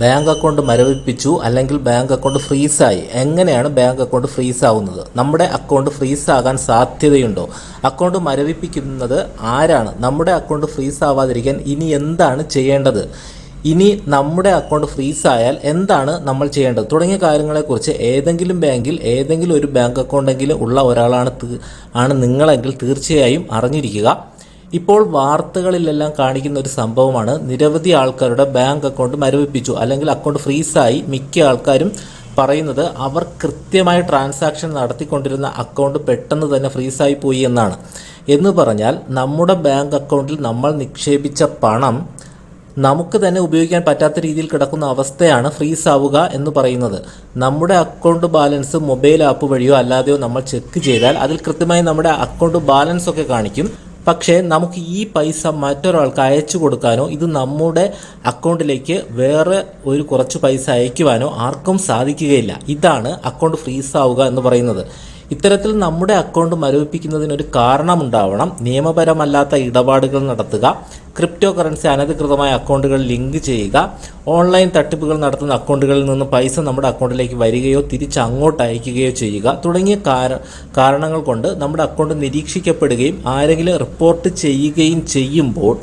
Bank account മരവിപ്പിച്ചു അല്ലെങ്കിൽ bank account ഫ്രീസായി. എങ്ങനെയാണ് bank account freeze ആവുന്നത് നമ്മുടെ അക്കൗണ്ട് ഫ്രീസ് ആകാൻ സാധ്യതയുണ്ടോ? അക്കൗണ്ട് മരവിപ്പിക്കുന്നത് ആരാണ്? നമ്മുടെ അക്കൗണ്ട് ഫ്രീസ് ആവാതിരിക്കാൻ ഇനി എന്താണ് ചെയ്യേണ്ടത്? ഇനി നമ്മുടെ അക്കൗണ്ട് ഫ്രീസ് ആയാൽ എന്താണ് നമ്മൾ ചെയ്യേണ്ടത്? തുടങ്ങിയ കാര്യങ്ങളെക്കുറിച്ച് ഏതെങ്കിലും ബാങ്കിൽ ഏതെങ്കിലും ഒരു ബാങ്ക് അക്കൗണ്ടെങ്കിലും ഉള്ള ഒരാളാണ് ആണ് നിങ്ങളെങ്കിൽ തീർച്ചയായും അറിഞ്ഞിരിക്കുക. ഇപ്പോൾ വാർത്തകളിലെല്ലാം കാണിക്കുന്ന ഒരു സംഭവമാണ്. നിരവധി ആൾക്കാരുടെ ബാങ്ക് അക്കൗണ്ട് മരവിപ്പിച്ചു. അല്ലെങ്കിൽ അക്കൗണ്ട് ഫ്രീസായി മിക്ക ആൾക്കാരും പറയുന്നത് അവർ കൃത്യമായ ട്രാൻസാക്ഷൻ നടത്തിക്കൊണ്ടിരുന്ന അക്കൗണ്ട് പെട്ടെന്ന് തന്നെ ഫ്രീസായി പോയി എന്നാണ്. എന്ന് പറഞ്ഞാൽ നമ്മുടെ ബാങ്ക് അക്കൗണ്ടിൽ നമ്മൾ നിക്ഷേപിച്ച പണം നമുക്ക് തന്നെ ഉപയോഗിക്കാൻ പറ്റാത്ത രീതിയിൽ കിടക്കുന്ന അവസ്ഥയാണ് ഫ്രീസ് ആവുക എന്ന് പറയുന്നത്. നമ്മുടെ അക്കൗണ്ട് ബാലൻസ് മൊബൈൽ ആപ്പ് വഴിയോ അല്ലാതെയോ നമ്മൾ ചെക്ക് ചെയ്താൽ അതിൽ കൃത്യമായി നമ്മുടെ അക്കൗണ്ട് ബാലൻസ് ഒക്കെ കാണിക്കും. പക്ഷേ നമുക്ക് ഈ പൈസ മറ്റൊരാൾക്ക് അയച്ചു കൊടുക്കാനോ ഇത് നമ്മുടെ അക്കൗണ്ടിലേക്ക് വേറെ ഒരു കുറച്ച് പൈസ അയക്കുവാനോ ആർക്കും സാധിക്കുകയില്ല. ഇതാണ് അക്കൗണ്ട് ഫ്രീസ് ആവുക എന്ന് പറയുന്നത്. ഇത്തരത്തിൽ നമ്മുടെ അക്കൗണ്ട് മരവിപ്പിക്കുന്നതിനൊരു കാരണമുണ്ടാവണം. നിയമപരമല്ലാത്ത ഇടപാടുകൾ നടത്തുക ക്രിപ്റ്റോ കറൻസി അനധികൃതമായ അക്കൗണ്ടുകൾ ലിങ്ക് ചെയ്യുക ഓൺലൈൻ തട്ടിപ്പുകൾ നടത്തുന്ന അക്കൗണ്ടുകളിൽ നിന്ന് പൈസ നമ്മുടെ അക്കൗണ്ടിലേക്ക് വരികയോ തിരിച്ച് അങ്ങോട്ട് അയക്കുകയോ ചെയ്യുക തുടങ്ങിയ കാരണങ്ങൾ കൊണ്ട് നമ്മുടെ അക്കൗണ്ട് നിരീക്ഷിക്കപ്പെടുകയും ആരെങ്കിലും റിപ്പോർട്ട് ചെയ്യുകയും ചെയ്യുമ്പോൾ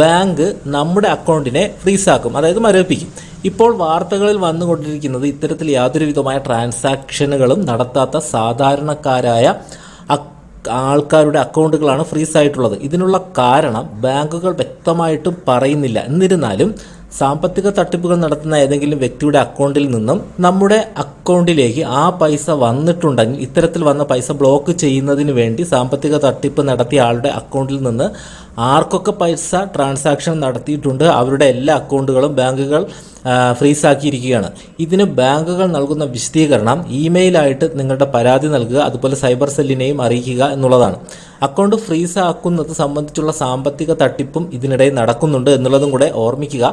ബാങ്ക് നമ്മുടെ അക്കൗണ്ടിനെ ഫ്രീസാക്കും അതായത് മരവിപ്പിക്കും. ഇപ്പോൾ വാർത്തകളിൽ വന്നുകൊണ്ടിരിക്കുന്നത് ഇത്തരത്തിൽ യാതൊരു വിധമായ ട്രാൻസാക്ഷനുകളും നടത്താത്ത സാധാരണക്കാരായ ആൾക്കാരുടെ അക്കൗണ്ടുകളാണ് ഫ്രീസ് ആയിട്ടുള്ളത് ഇതിനുള്ള കാരണം ബാങ്കുകൾ വ്യക്തമായിട്ടും പറയുന്നില്ല. എന്നിരുന്നാലും സാമ്പത്തിക തട്ടിപ്പുകൾ നടത്തുന്ന ഏതെങ്കിലും വ്യക്തിയുടെ അക്കൗണ്ടിൽ നിന്നും നമ്മുടെ അക്കൗണ്ടിലേക്ക് ആ പൈസ വന്നിട്ടുണ്ടെങ്കിൽ ഇത്തരത്തിൽ വന്ന പൈസ ബ്ലോക്ക് ചെയ്യുന്നതിന് വേണ്ടി സാമ്പത്തിക തട്ടിപ്പ് നടത്തിയ ആളുടെ അക്കൗണ്ടിൽ നിന്ന് ആർക്കൊക്കെ പൈസ ട്രാൻസാക്ഷൻ നടത്തിയിട്ടുണ്ട് അവരുടെ എല്ലാ അക്കൗണ്ടുകളും ബാങ്കുകൾ ഫ്രീസ് ആക്കിയിരിക്കുകയാണ് ഇതിന് ബാങ്കുകൾ നൽകുന്ന വിശദീകരണം ഇമെയിലായിട്ട് നിങ്ങളുടെ പരാതി നൽകുക അതുപോലെ സൈബർ സെല്ലിനെയും അറിയിക്കുക എന്നുള്ളതാണ്. അക്കൗണ്ട് ഫ്രീസ് ആക്കുന്നത് സംബന്ധിച്ചുള്ള സാമ്പത്തിക തട്ടിപ്പും ഇതിനിടെ നടക്കുന്നുണ്ട് എന്നുള്ളതും കൂടെ ഓർമ്മിക്കുക.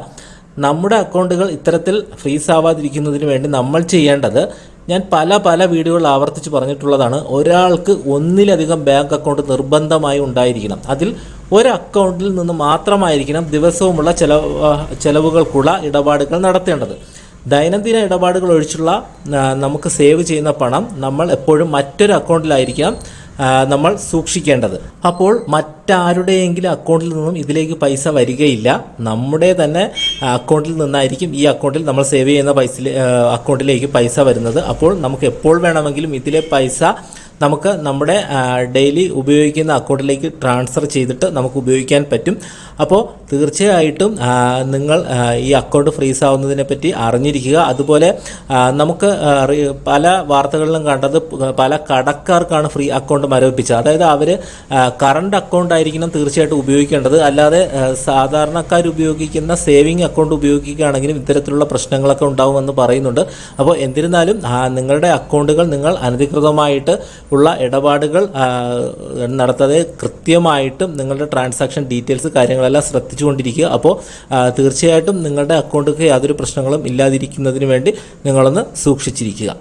നമ്മുടെ അക്കൗണ്ടുകൾ ഇത്തരത്തിൽ ഫ്രീസ് ആവാതിരിക്കുന്നതിന് വേണ്ടി നമ്മൾ ചെയ്യേണ്ടത് ഞാൻ പല പല വീഡിയോകൾ ആവർത്തിച്ച് പറഞ്ഞിട്ടുള്ളതാണ് ഒരാൾക്ക് ഒന്നിലധികം ബാങ്ക് അക്കൗണ്ട് നിർബന്ധമായി ഉണ്ടായിരിക്കണം. അതിൽ ഒരു അക്കൗണ്ടിൽ നിന്ന് മാത്രമായിരിക്കണം ദിവസവുമുള്ള ചെലവ് ചെലവുകൾക്കുള്ള ഇടപാടുകൾ നടത്തേണ്ടത്. ദൈനംദിന ഇടപാടുകൾ ഒഴിച്ചുള്ള നമുക്ക് സേവ് ചെയ്യുന്ന പണം നമ്മൾ എപ്പോഴും മറ്റൊരു അക്കൗണ്ടിലായിരിക്കാം നമ്മൾ സൂക്ഷിക്കേണ്ടത്. അപ്പോൾ മറ്റാരുടെയെങ്കിലും അക്കൗണ്ടിൽ നിന്നും ഇതിലേക്ക് പൈസ വരികയില്ല. നമ്മുടെ തന്നെ അക്കൗണ്ടിൽ നിന്നായിരിക്കും ഈ അക്കൗണ്ടിൽ നമ്മൾ സേവ് ചെയ്യുന്ന പൈസ അക്കൗണ്ടിലേക്ക് പൈസ വരുന്നത്. അപ്പോൾ നമുക്ക് എപ്പോൾ വേണമെങ്കിലും ഇതിലെ പൈസ നമുക്ക് നമ്മുടെ ഡെയിലി ഉപയോഗിക്കുന്ന അക്കൗണ്ടിലേക്ക് ട്രാൻസ്ഫർ ചെയ്തിട്ട് നമുക്ക് ഉപയോഗിക്കാൻ പറ്റും. അപ്പോൾ തീർച്ചയായിട്ടും നിങ്ങൾ ഈ അക്കൗണ്ട് ഫ്രീസ് ആവുന്നതിനെ പറ്റി അറിഞ്ഞിരിക്കുക. അതുപോലെ നമുക്ക് പല വാർത്തകളിലും കണ്ടത് പല കടക്കാർക്കാണ് ഫ്രീ അക്കൗണ്ട് മരവിപ്പിച്ചത്. അതായത് അവർ കറണ്ട് അക്കൗണ്ട് ആയിരിക്കണം തീർച്ചയായിട്ടും ഉപയോഗിക്കേണ്ടത്. അല്ലാതെ സാധാരണക്കാർ ഉപയോഗിക്കുന്ന സേവിങ് അക്കൗണ്ട് ഉപയോഗിക്കുകയാണെങ്കിലും ഇത്തരത്തിലുള്ള പ്രശ്നങ്ങളൊക്കെ ഉണ്ടാവുമെന്ന് പറയുന്നുണ്ട്. അപ്പോൾ എന്നിരുന്നാലും നിങ്ങളുടെ അക്കൗണ്ടുകൾ നിങ്ങൾ അനധികൃതമായിട്ട് ഉള്ള ഇടപാടുകൾ നടത്താതെ കൃത്യമായിട്ടും നിങ്ങളുടെ ട്രാൻസാക്ഷൻ ഡീറ്റെയിൽസ് കാര്യങ്ങളെല്ലാം ശ്രദ്ധിച്ചുകൊണ്ടിരിക്കുക. അപ്പോൾ തീർച്ചയായിട്ടും നിങ്ങളുടെ അക്കൗണ്ടിലേക്ക് യാതൊരു പ്രശ്നങ്ങളും ഇല്ലാതിരിക്കുന്നതിന് വേണ്ടി നിങ്ങളൊന്ന് സൂക്ഷിച്ചിരിക്കുക.